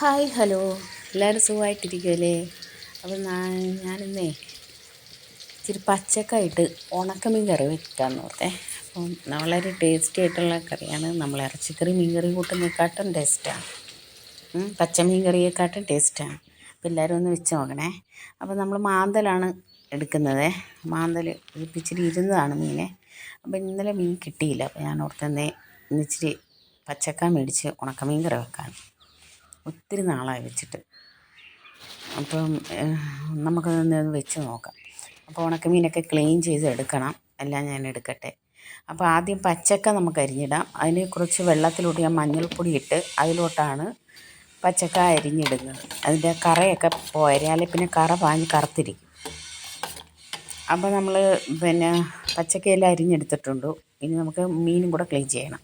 Hi hello. എല്ലാവരും സുഖമായിട്ടിരിക്കുമല്ലേ അപ്പോൾ ഞാനിന്നേ ഇച്ചിരി പച്ചക്കായിട്ട് ഉണക്കമീൻ കറി വെക്കാമെന്ന് ഓർത്തേ. അപ്പം വളരെ ടേസ്റ്റി ആയിട്ടുള്ള കറിയാണ്. നമ്മൾ ഇറച്ചിക്കറി മീൻകറി കൂട്ടുന്നതിനെക്കാട്ടും ടേസ്റ്റാണ്. പച്ചമീൻ കറിയെക്കാട്ടും ടേസ്റ്റാണ്. അപ്പോൾ എല്ലാവരും ഒന്ന് വെച്ച് നോക്കണേ. അപ്പോൾ നമ്മൾ മാന്തലാണ് എടുക്കുന്നത്. മാന്തൽ ഇച്ചിരി ഇരുന്നതാണ് മീനെ. അപ്പോൾ ഇന്നലെ മീൻ കിട്ടിയില്ല. അപ്പോൾ ഞാൻ ഓർത്തെന്നേ ഇന്നിച്ചിരി പച്ചക്ക മേടിച്ച് ഉണക്കമീൻ കറി വെക്കാൻ ഒത്തിരി നാളായി വെച്ചിട്ട്. അപ്പം നമുക്കതൊന്ന് വെച്ച് നോക്കാം. അപ്പോൾ ഉണക്കമീനൊക്കെ ക്ലീൻ ചെയ്ത് എടുക്കണം. എല്ലാം ഞാൻ എടുക്കട്ടെ. അപ്പോൾ ആദ്യം പച്ചക്ക നമുക്ക് അരിഞ്ഞിടാം. അതിന് കുറച്ച് വെള്ളത്തിലോട്ട് ഞാൻ മഞ്ഞൾപ്പൊടി ഇട്ട് അതിലോട്ടാണ് പച്ചക്ക അരിഞ്ഞിടുന്നത്. അതിന്റെ കറയൊക്കെ പോരാൽ പിന്നെ കറ പാഞ്ഞ് കറുത്തിരിക്കും. അപ്പോൾ നമ്മൾ പിന്നെ പച്ചക്കയെല്ലാം അരിഞ്ഞെടുത്തിട്ടുണ്ട്. ഇനി നമുക്ക് മീനും കൂടെ ക്ലീൻ ചെയ്യണം.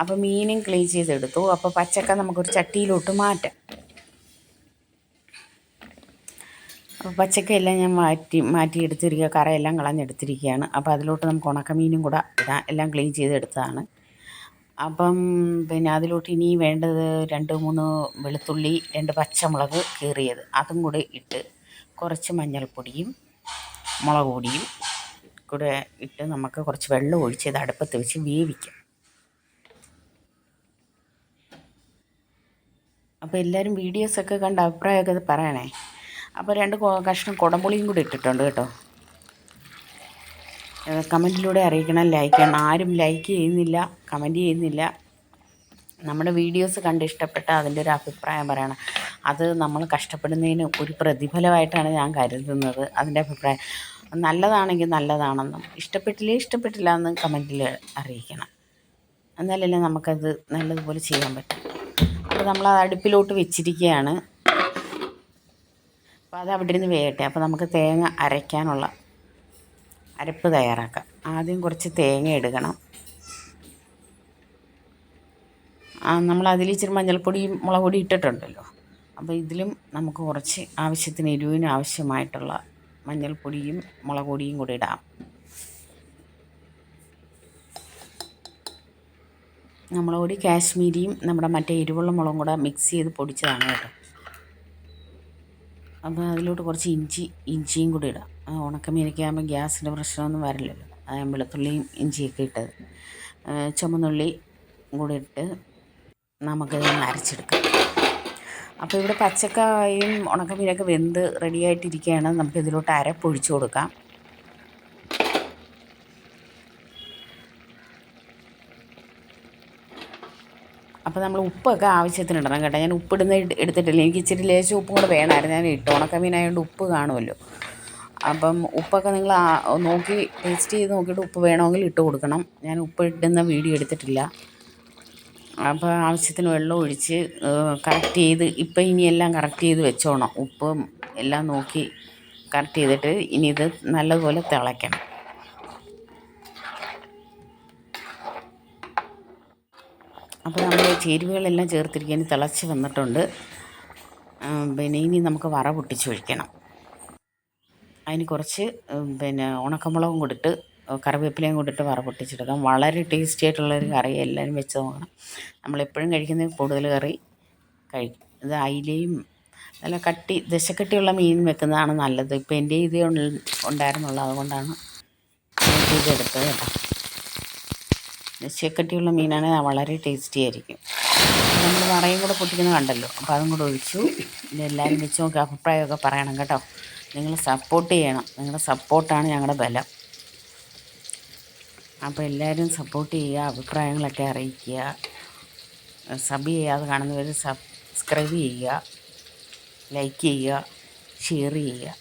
അപ്പോൾ മീനും ക്ലീൻ ചെയ്തെടുത്തു. അപ്പോൾ പച്ചക്ക നമുക്കൊരു ചട്ടിയിലോട്ട് മാറ്റാം. അപ്പോൾ പച്ചക്കയെല്ലാം ഞാൻ മാറ്റി മാറ്റി മാറ്റിയെടുത്തിരിക്കുക കറയെല്ലാം കളഞ്ഞെടുത്തിരിക്കുകയാണ് അപ്പോൾ അതിലോട്ട് നമുക്ക് ഉണക്കമീനും കൂടെ ഇടാം. എല്ലാം ക്ലീൻ ചെയ്തെടുത്തതാണ്. അപ്പം പിന്നെ അതിലോട്ട് ഇനി വേണ്ടത് രണ്ട് മൂന്ന് വെളുത്തുള്ളി രണ്ട് പച്ചമുളക് കീറിയത്. അതും കൂടെ ഇട്ട് കുറച്ച് മഞ്ഞൾപ്പൊടിയും മുളക് പൊടിയും കൂടെ ഇട്ട് നമുക്ക് കുറച്ച് വെള്ളം ഒഴിച്ച് ഇത് അടുപ്പത്ത് വെച്ച് വേവിക്കാം. അപ്പോൾ എല്ലാവരും വീഡിയോസൊക്കെ കണ്ട് അഭിപ്രായമൊക്കെ പറയണേ. അപ്പോൾ രണ്ട് കഷ്ണം കുടംപുളിയും കൂടി ഇട്ടിട്ടുണ്ട് കേട്ടോ. കമന്റിലൂടെ അറിയിക്കണം. ലൈക്ക് ചെയ്യണം. ആരും ലൈക്ക് ചെയ്യുന്നില്ല കമന്റ് ചെയ്യുന്നില്ല. നമ്മുടെ വീഡിയോസ് കണ്ട് ഇഷ്ടപ്പെട്ട അതിന്റെ ഒരു അഭിപ്രായം പറയണം. അത് നമ്മൾ കഷ്ടപ്പെടുന്നതിന് ഒരു പ്രതിഫലമായിട്ടാണ് ഞാൻ കരുതുന്നത്. അതിന്റെ അഭിപ്രായം. നല്ലതാണെങ്കിൽ നല്ലതാണെന്നും ഇഷ്ടപ്പെട്ടില്ലേ ഇഷ്ടപ്പെട്ടില്ല എന്നും കമന്റിൽ അറിയിക്കണം. എന്നാലല്ലേ നമുക്കത് നല്ലതുപോലെ ചെയ്യാൻ പറ്റും. അപ്പോൾ നമ്മൾ അത് അടുപ്പിലോട്ട് വെച്ചിരിക്കുകയാണ്. അപ്പോൾ അത് അവിടെ ഇരുന്ന് വേകട്ടെ. അപ്പോൾ നമുക്ക് തേങ്ങ അരയ്ക്കാനുള്ള അരപ്പ് തയ്യാറാക്കാം. ആദ്യം കുറച്ച് തേങ്ങ എടുക്കണം. ആ നമ്മൾ അതിൽ ഇച്ചിരി മഞ്ഞൾപ്പൊടിയും മുളക് പൊടി ഇട്ടിട്ടുണ്ടല്ലോ. അപ്പോൾ ഇതിലും നമുക്ക് കുറച്ച് ആവശ്യത്തിന് എരിവിന് ആവശ്യമായിട്ടുള്ള മഞ്ഞൾപ്പൊടിയും മുളക് പൊടിയും കൂടി ഇടാം. മുളക് കാശ്മീരിയും നമ്മുടെ മറ്റേ എരിവുള്ള മുളകും കൂടെ മിക്സ് ചെയ്ത് പൊടിച്ചതാണ് കേട്ടോ. അപ്പോൾ അതിലോട്ട് കുറച്ച് ഇഞ്ചി ഇഞ്ചിയും കൂടി ഇടാം. ഉണക്കമീനൊക്കെ ആകുമ്പോൾ ഗ്യാസിന്റെ പ്രശ്നമൊന്നും വരില്ലല്ലോ. വെളുത്തുള്ളിയും ഇഞ്ചിയൊക്കെ ഇട്ടത് ചുമന്നുള്ളി കൂടി ഇട്ട് നമുക്കത് അരച്ചെടുക്കാം. അപ്പോൾ ഇവിടെ പച്ചക്കായും ഉണക്കമീനൊക്കെ വെന്ത് റെഡിയായിട്ടിരിക്കുകയാണ് നമുക്കിതിലോട്ട് അരപ്പൊഴിച്ചു കൊടുക്കാം. അപ്പോൾ നമ്മൾ ഉപ്പൊക്കെ ആവശ്യത്തിന് ഇടണം കേട്ടോ. ഞാൻ ഉപ്പിടുന്ന എടുത്തിട്ടില്ല. എനിക്ക് ഇച്ചിരി ലേശം ഉപ്പും കൂടെ വേണമായിരുന്നു. ഞാൻ ഇട്ട്. ഉണക്കമീനായതുകൊണ്ട് ഉപ്പ് കാണുമല്ലോ. അപ്പം ഉപ്പൊക്കെ നിങ്ങൾ നോക്കി ടേസ്റ്റ് ചെയ്ത് നോക്കിയിട്ട് ഉപ്പ് വേണമെങ്കിൽ ഇട്ട് കൊടുക്കണം. ഞാൻ ഉപ്പ് ഇടുന്ന വീഡിയോ എടുത്തിട്ടില്ല. അപ്പോൾ ആവശ്യത്തിന് വെള്ളം ഒഴിച്ച് കറക്റ്റ് ചെയ്ത് ഇപ്പം എല്ലാം കറക്റ്റ് ചെയ്ത് വെച്ചോണം. ഉപ്പും എല്ലാം നോക്കി കറക്റ്റ് ചെയ്തിട്ട് ഇനി ഇത് നല്ലതുപോലെ തിളയ്ക്കണം. അപ്പോൾ നമ്മൾ ചേരുവകളെല്ലാം ചേർത്തിരിക്കാൻ തിളച്ച് വന്നിട്ടുണ്ട്. പിന്നെ ഇനി നമുക്ക് വറ പൊട്ടിച്ച് ഒഴിക്കണം. അതിന് കുറച്ച് പിന്നെ ഉണക്കമുളകും കൊടുത്ത് കറിവേപ്പിലയും കൊണ്ടിട്ട് വറ പൊട്ടിച്ചെടുക്കാം. വളരെ ടേസ്റ്റി ആയിട്ടുള്ളൊരു കറി എല്ലാവരും വെച്ച് നോക്കണം. നമ്മളെപ്പോഴും കഴിക്കുന്ന കൂടുതൽ കറി കഴിക്കും ഇത് അയിലയും നല്ല കട്ടി ദശക്കട്ടിയുള്ള മീൻ വെക്കുന്നതാണ് നല്ലത്. ഇപ്പോൾ എന്റെ ഇത് ഉണ്ടായിരുന്നുള്ളൂ അതുകൊണ്ടാണ് ഇതെടുത്തത് കേട്ടോ. ചെക്കട്ടിയുള്ള മീനാണെങ്കിൽ വളരെ ടേസ്റ്റി ആയിരിക്കും. നമ്മൾ വറയും കൂടെ പൊട്ടിക്കുന്നത് കണ്ടല്ലോ അപ്പോൾ അതും കൂടെ ഒഴിച്ചു. എല്ലാവരും വെച്ച് നോക്കി അഭിപ്രായമൊക്കെ പറയണം കേട്ടോ. നിങ്ങൾ സപ്പോർട്ട് ചെയ്യണം. നിങ്ങളുടെ സപ്പോർട്ടാണ് ഞങ്ങളുടെ ബലം. അപ്പോൾ എല്ലാവരും സപ്പോർട്ട് ചെയ്യുക അഭിപ്രായങ്ങളൊക്കെ അറിയിക്കുക സബ് ചെയ്യാതെ കാണുന്നവർ സബ്സ്ക്രൈബ് ചെയ്യുക ലൈക്ക് ചെയ്യുക ഷെയർ ചെയ്യുക.